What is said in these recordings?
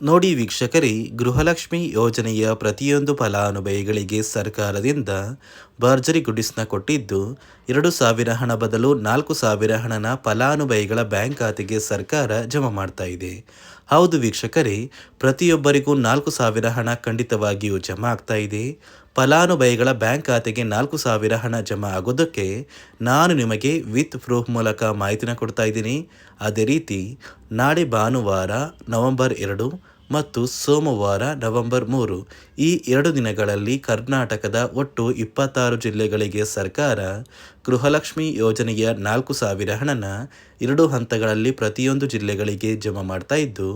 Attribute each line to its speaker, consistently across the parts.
Speaker 1: ನೋಡಿ ವೀಕ್ಷಕರೇ, ಗೃಹಲಕ್ಷ್ಮಿ ಯೋಜನೆಯ ಪ್ರತಿಯೊಂದು ಫಲಾನುಭವಿಗಳಿಗೆ ಸರ್ಕಾರದಿಂದ ಭರ್ಜರಿ ಗುಡಿಸ್ನ ಕೊಟ್ಟಿದ್ದು, ಎರಡು ಸಾವಿರ ಹಣ ಬದಲು ನಾಲ್ಕು ಸಾವಿರ ಹಣನ ಫಲಾನುಭವಿಗಳ ಬ್ಯಾಂಕ್ ಖಾತೆಗೆ ಸರ್ಕಾರ ಜಮಾ ಮಾಡ್ತಾ ಇದೆ. ಹೌದು ವೀಕ್ಷಕರೇ, ಪ್ರತಿಯೊಬ್ಬರಿಗೂ ನಾಲ್ಕು ಸಾವಿರ ಹಣ ಖಂಡಿತವಾಗಿಯೂ ಜಮಾ ಆಗ್ತಾ ಇದೆ. ಫಲಾನುಭವಿಗಳ ಬ್ಯಾಂಕ್ ಖಾತೆಗೆ ನಾಲ್ಕು ಸಾವಿರ ಹಣ ಜಮಾ ಆಗೋದಕ್ಕೆ ನಾನು ನಿಮಗೆ ವಿತ್ ಪ್ರೂಫ್ ಮೂಲಕ ಮಾಹಿತಿನ ಕೊಡ್ತಾ ಇದ್ದೀನಿ. ಅದೇ ರೀತಿ, ನಾಳೆ ಭಾನುವಾರ ನವೆಂಬರ್ ಎರಡು ಮತ್ತು ಸೋಮವಾರ ನವೆಂಬರ್ ಮೂರು, ಈ ಎರಡು ದಿನಗಳಲ್ಲಿ ಕರ್ನಾಟಕದ ಒಟ್ಟು ಇಪ್ಪತ್ತಾರು ಜಿಲ್ಲೆಗಳಿಗೆ ಸರ್ಕಾರ ಗೃಹಲಕ್ಷ್ಮಿ ಯೋಜನೆಯ ನಾಲ್ಕು ಸಾವಿರ ಹಣನ ಎರಡು ಹಂತಗಳಲ್ಲಿ ಪ್ರತಿಯೊಂದು ಜಿಲ್ಲೆಗಳಿಗೆ ಜಮಾ ಮಾಡ್ತಾ ಇದ್ದು,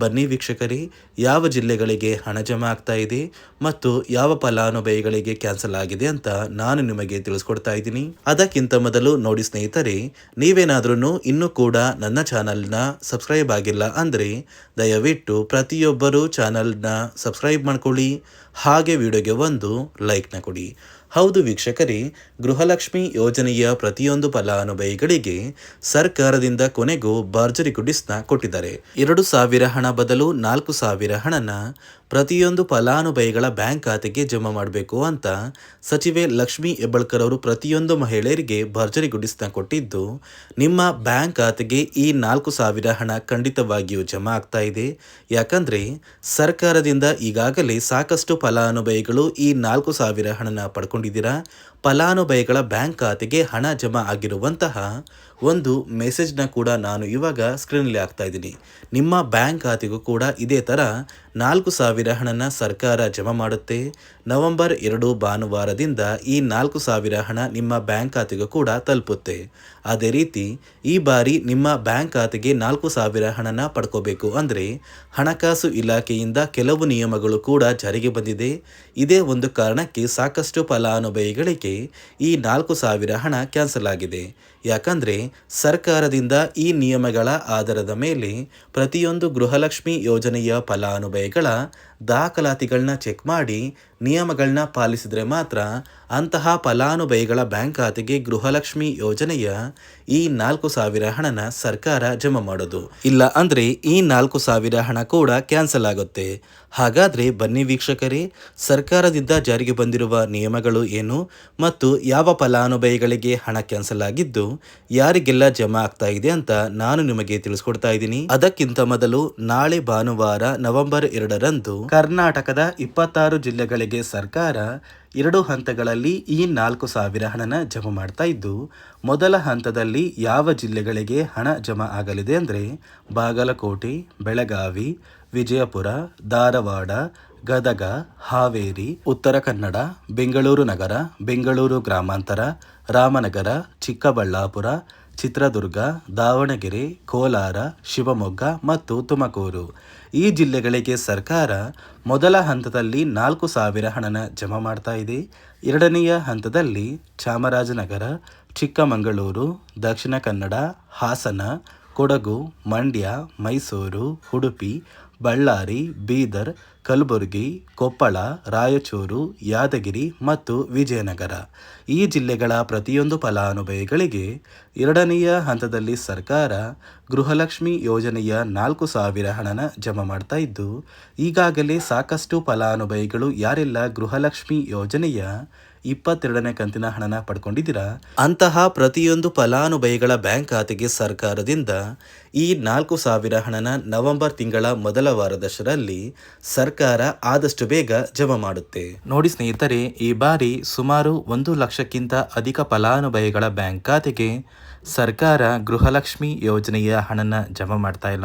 Speaker 1: ಬನ್ನಿ ವೀಕ್ಷಕರೇ, ಯಾವ ಜಿಲ್ಲೆಗಳಿಗೆ ಹಣ ಜಮಾ ಆಗ್ತಾ ಇದೆ ಮತ್ತು ಯಾವ ಫಲಾನುಭವಿಗಳಿಗೆ ಕ್ಯಾನ್ಸಲ್ ಆಗಿದೆ ಅಂತ ನಾನು ನಿಮಗೆ ತಿಳಿಸ್ಕೊಡ್ತಾ ಇದ್ದೀನಿ. ಅದಕ್ಕಿಂತ ಮೊದಲು ನೋಡಿ ಸ್ನೇಹಿತರೆ ನೀವೇನಾದ್ರೂ ಇನ್ನೂ ಕೂಡ ನನ್ನ ಚಾನಲ್ನ ಸಬ್ಸ್ಕ್ರೈಬ್ ಆಗಿಲ್ಲ ಅಂದರೆ ದಯವಿಟ್ಟು ಪ್ರತಿಯೊಬ್ಬರು ಚಾನಲ್ನ ಸಬ್ಸ್ಕ್ರೈಬ್ ಮಾಡ್ಕೊಳ್ಳಿ ಹಾಗೆ ವಿಡಿಯೋಗೆ ಒಂದು ಲೈಕ್ನ ಕೊಡಿ. ಹೌದು ವೀಕ್ಷಕರೇ, ಗೃಹಲಕ್ಷ್ಮಿ ಯೋಜನೆಯ ಪ್ರತಿಯೊಂದು ಫಲಾನುಭವಿಗಳಿಗೆ ಸರ್ಕಾರದಿಂದ ಕೊನೆಗೂ ಭರ್ಜರಿ ಗುಡಿಸ್ನ ಕೊಟ್ಟಿದ್ದಾರೆ. ಎರಡು ಸಾವಿರ ಹಣ ಬದಲು ನಾಲ್ಕು ಸಾವಿರ ಹಣನ ಪ್ರತಿಯೊಂದು ಫಲಾನುಭವಿಗಳ ಬ್ಯಾಂಕ್ ಖಾತೆಗೆ ಜಮಾ ಮಾಡಬೇಕು ಅಂತ ಸಚಿವೆ ಲಕ್ಷ್ಮಿ ಹೆಬ್ಬಳ್ಕರ್ ಅವರು ಪ್ರತಿಯೊಂದು ಮಹಿಳೆಯರಿಗೆ ಭರ್ಜರಿ ಗುಡಿಸ್ನ ಕೊಟ್ಟಿದ್ದು, ನಿಮ್ಮ ಬ್ಯಾಂಕ್ ಖಾತೆಗೆ ಈ ನಾಲ್ಕು ಸಾವಿರ ಹಣ ಖಂಡಿತವಾಗಿಯೂ ಜಮಾ ಆಗ್ತಾ ಇದೆ. ಯಾಕಂದ್ರೆ, ಸರ್ಕಾರದಿಂದ ಈಗಾಗಲೇ ಸಾಕಷ್ಟು ಫಲಾನುಭವಿಗಳು ಈ ನಾಲ್ಕು ಸಾವಿರ ಹಣನ ಪಡ್ಕೊಂಡಿದ್ದೀರಾ ಫಲಾನುಭವಿಗಳ ಬ್ಯಾಂಕ್ ಖಾತೆಗೆ ಹಣ ಜಮಾ ಆಗಿರುವಂತಹ ಒಂದು ಮೆಸೇಜ್ನ ಕೂಡ ನಾನು ಇವಾಗ ಸ್ಕ್ರೀನಲ್ಲಿ ಹಾಕ್ತಾ ಇದ್ದೀನಿ. ನಿಮ್ಮ ಬ್ಯಾಂಕ್ ಖಾತೆಗೂ ಕೂಡ ಇದೇ ಥರ ನಾಲ್ಕು ಸಾವಿರ ಹಣನ ಸರ್ಕಾರ ಜಮಾ ಮಾಡುತ್ತೆ. ನವೆಂಬರ್ ಎರಡು ಭಾನುವಾರದಿಂದ ಈ ನಾಲ್ಕು ಸಾವಿರ ಹಣ ನಿಮ್ಮ ಬ್ಯಾಂಕ್ ಖಾತೆಗೂ ಕೂಡ ತಲುಪುತ್ತೆ. ಅದೇ ರೀತಿ, ಈ ಬಾರಿ ನಿಮ್ಮ ಬ್ಯಾಂಕ್ ಖಾತೆಗೆ ನಾಲ್ಕು ಸಾವಿರ ಹಣನ ಪಡ್ಕೋಬೇಕು ಅಂದರೆ ಹಣಕಾಸು ಇಲಾಖೆಯಿಂದ ಕೆಲವು ನಿಯಮಗಳು ಕೂಡ ಜಾರಿಗೆ ಬಂದಿದೆ. ಇದೇ ಒಂದು ಕಾರಣಕ್ಕೆ ಸಾಕಷ್ಟು ಫಲಾನುಭವಿಗಳಿಗೆ ಈ ನಾಲ್ಕು ಸಾವಿರ ಹಣ ಕ್ಯಾನ್ಸಲ್ ಆಗಿದೆ. ಯಾಕಂದರೆ ಸರ್ಕಾರದಿಂದ ಈ ನಿಯಮಗಳ ಆಧಾರದ ಮೇಲೆ ಪ್ರತಿಯೊಂದು ಗೃಹಲಕ್ಷ್ಮಿ ಯೋಜನೆಯ ಫಲಾನುಭವಿಗಳ ದಾಖಲಾತಿಗಳನ್ನ ಚೆಕ್ ಮಾಡಿ ನಿಯಮಗಳನ್ನ ಪಾಲಿಸಿದರೆ ಮಾತ್ರ ಅಂತಹ ಫಲಾನುಭವಿಗಳ ಬ್ಯಾಂಕ್ ಖಾತೆಗೆ ಗೃಹಲಕ್ಷ್ಮಿ ಯೋಜನೆಯ ಈ ನಾಲ್ಕು ಸಾವಿರ ಹಣನ ಸರ್ಕಾರ ಜಮಾ ಮಾಡೋದು. ಇಲ್ಲ ಅಂದರೆ ಈ ನಾಲ್ಕು ಸಾವಿರ ಹಣ ಕೂಡ ಕ್ಯಾನ್ಸಲ್ ಆಗುತ್ತೆ. ಹಾಗಾದರೆ ಬನ್ನಿ ವೀಕ್ಷಕರೇ, ಸರ್ಕಾರದಿಂದ ಜಾರಿಗೆ ಬಂದಿರುವ ನಿಯಮಗಳು ಏನು ಮತ್ತು ಯಾವ ಫಲಾನುಭವಿಗಳಿಗೆ ಹಣ ಕ್ಯಾನ್ಸಲ್ ಆಗಿದ್ದು ಯಾರಿಗೆಲ್ಲ ಜಮಾ ಆಗ್ತಾ ಇದೆ ಅಂತ ನಾನು ನಿಮಗೆ ತಿಳಿಸ್ಕೊಡ್ತಾ ಇದ್ದೀನಿ. ಅದಕ್ಕಿಂತ ಮೊದಲು ನಾಳೆ ಭಾನುವಾರ ನವೆಂಬರ್ ಎರಡರಂದು ಕರ್ನಾಟಕದ ಇಪ್ಪತ್ತಾರು ಜಿಲ್ಲೆಗಳಿಗೆ ಸರ್ಕಾರ ಎರಡು ಹಂತಗಳಲ್ಲಿ ಈ ನಾಲ್ಕು ಸಾವಿರ ಹಣನ ಜಮಾ ಮಾಡ್ತಾ ಇದ್ದು, ಮೊದಲ ಹಂತದಲ್ಲಿ ಯಾವ ಜಿಲ್ಲೆಗಳಿಗೆ ಹಣ ಜಮಾ ಆಗಲಿದೆ ಅಂದರೆ ಬಾಗಲಕೋಟೆ, ಬೆಳಗಾವಿ, ವಿಜಯಪುರ, ಧಾರವಾಡ, ಗದಗ, ಹಾವೇರಿ, ಉತ್ತರ ಕನ್ನಡ, ಬೆಂಗಳೂರು ನಗರ, ಬೆಂಗಳೂರು ಗ್ರಾಮಾಂತರ, ರಾಮನಗರ, ಚಿಕ್ಕಬಳ್ಳಾಪುರ ಚಿತ್ರದುರ್ಗ, ದಾವಣಗೆರೆ, ಕೋಲಾರ, ಶಿವಮೊಗ್ಗ ಮತ್ತು ತುಮಕೂರು. ಈ ಜಿಲ್ಲೆಗಳಿಗೆ ಸರ್ಕಾರ ಮೊದಲ ಹಂತದಲ್ಲಿ ನಾಲ್ಕು ಸಾವಿರ ಹಣನ ಜಮಾ ಮಾಡ್ತಾ ಇದೆ. ಎರಡನೆಯ ಹಂತದಲ್ಲಿ ಚಾಮರಾಜನಗರ, ಚಿಕ್ಕಮಗಳೂರು, ದಕ್ಷಿಣ ಕನ್ನಡ, ಹಾಸನ, ಕೊಡಗು, ಮಂಡ್ಯ, ಮೈಸೂರು, ಉಡುಪಿ, ಬಳ್ಳಾರಿ, ಬೀದರ್ ಕಲಬುರಗಿ, ಕೊಪ್ಪಳ, ರಾಯಚೂರು, ಯಾದಗಿರಿ ಮತ್ತು ವಿಜಯನಗರ. ಈ ಜಿಲ್ಲೆಗಳ ಪ್ರತಿಯೊಂದು ಫಲಾನುಭವಿಗಳಿಗೆ ಎರಡನೆಯ ಹಂತದಲ್ಲಿ ಸರ್ಕಾರ ಗೃಹಲಕ್ಷ್ಮಿ ಯೋಜನೆಯ ನಾಲ್ಕು ಸಾವಿರ ಹಣನ ಜಮಾ ಮಾಡ್ತಾ ಇದ್ದು, ಈಗಾಗಲೇ ಸಾಕಷ್ಟು ಫಲಾನುಭವಿಗಳು ಯಾರೆಲ್ಲ ಗೃಹಲಕ್ಷ್ಮಿ ಯೋಜನೆಯ ಇಪ್ಪತ್ತೆರಡನೇ ಕಂತಿನ ಹಣನ ಪಡ್ಕೊಂಡಿದ್ದೀರಾ? ಅಂತಹ ಪ್ರತಿಯೊಂದು ಫಲಾನುಭವಿಗಳ ಬ್ಯಾಂಕ್ ಖಾತೆಗೆ ಸರ್ಕಾರದಿಂದ ಈ ನಾಲ್ಕು ಸಾವಿರ ಹಣನ ನವೆಂಬರ್ ತಿಂಗಳ ಮೊದಲ ವಾರದಷ್ಟರಲ್ಲಿ ಸರ್ಕಾರ ಆದಷ್ಟು ಬೇಗ ಜಮಾ ಮಾಡುತ್ತೆ. ನೋಡಿ ಸ್ನೇಹಿತರೆ ಈ ಬಾರಿ ಸುಮಾರು ಒಂದು ಲಕ್ಷಕ್ಕಿಂತ ಅಧಿಕ ಫಲಾನುಭವಿಗಳ ಬ್ಯಾಂಕ್ ಖಾತೆಗೆ ಸರ್ಕಾರ ಗೃಹಲಕ್ಷ್ಮಿ ಯೋಜನೆಯ ಹಣನ ಜಮಾ ಮಾಡ್ತಾ ಇಲ್ಲ.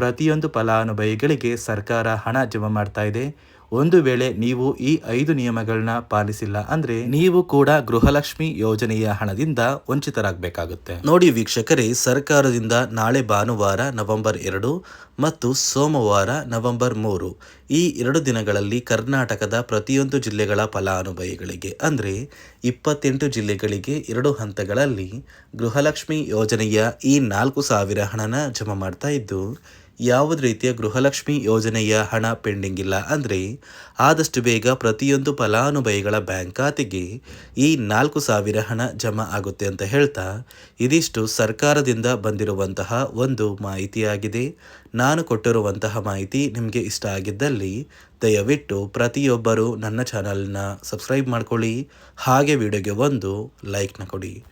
Speaker 1: ಪ್ರತಿಯೊಂದು ಫಲಾನುಭವಿಗಳಿಗೆ ಸರ್ಕಾರ ಹಣ ಜಮಾ ಮಾಡ್ತಾ ಇದೆ. ಒಂದು ವೇಳೆ ನೀವು ಈ ಐದು ನಿಯಮಗಳನ್ನ ಪಾಲಿಸಿಲ್ಲ ಅಂದ್ರೆ ನೀವು ಕೂಡ ಗೃಹಲಕ್ಷ್ಮಿ ಯೋಜನೆಯ ಹಣದಿಂದ ವಂಚಿತರಾಗಬೇಕಾಗುತ್ತೆ. ನೋಡಿ ವೀಕ್ಷಕರೇ, ಸರ್ಕಾರದಿಂದ ನಾಳೆ ಭಾನುವಾರ ನವೆಂಬರ್ ಎರಡು ಮತ್ತು ಸೋಮವಾರ ನವೆಂಬರ್ ಮೂರು ಈ ಎರಡು ದಿನಗಳಲ್ಲಿ ಕರ್ನಾಟಕದ ಪ್ರತಿಯೊಂದು ಜಿಲ್ಲೆಗಳ ಫಲಾನುಭವಿಗಳಿಗೆ ಅಂದರೆ ಇಪ್ಪತ್ತೆಂಟು ಜಿಲ್ಲೆಗಳಿಗೆ ಎರಡು ಹಂತಗಳಲ್ಲಿ ಗೃಹಲಕ್ಷ್ಮಿ ಯೋಜನೆಯ ಈ ನಾಲ್ಕು ಸಾವಿರ ಹಣನ ಜಮಾ ಮಾಡ್ತಾ ಇದ್ದು ಯಾವುದೇ ರೀತಿಯ ಗೃಹಲಕ್ಷ್ಮಿ ಯೋಜನೆಯ ಹಣ ಪೆಂಡಿಂಗ್ ಇಲ್ಲ ಅಂದರೆ ಆದಷ್ಟು ಬೇಗ ಪ್ರತಿಯೊಂದು ಫಲಾನುಭವಿಗಳ ಬ್ಯಾಂಕ್ ಖಾತೆಗೆ ಈ ನಾಲ್ಕು ಸಾವಿರ ಹಣ ಜಮಾ ಆಗುತ್ತೆ ಅಂತ ಹೇಳ್ತಾ ಇದಿಷ್ಟು ಸರ್ಕಾರದಿಂದ ಬಂದಿರುವಂತಹ ಒಂದು ಮಾಹಿತಿಯಾಗಿದೆ. ನಾನು ಕೊಟ್ಟಿರುವಂತಹ ಮಾಹಿತಿ ನಿಮಗೆ ಇಷ್ಟ ಆಗಿದ್ದಲ್ಲಿ ದಯವಿಟ್ಟು ಪ್ರತಿಯೊಬ್ಬರು ನನ್ನ ಚಾನಲ್ನ ಸಬ್ಸ್ಕ್ರೈಬ್ ಮಾಡ್ಕೊಳ್ಳಿ. ಹಾಗೆ ವಿಡಿಯೋಗೆ ಒಂದು ಲೈಕ್ನ ಕೊಡಿ.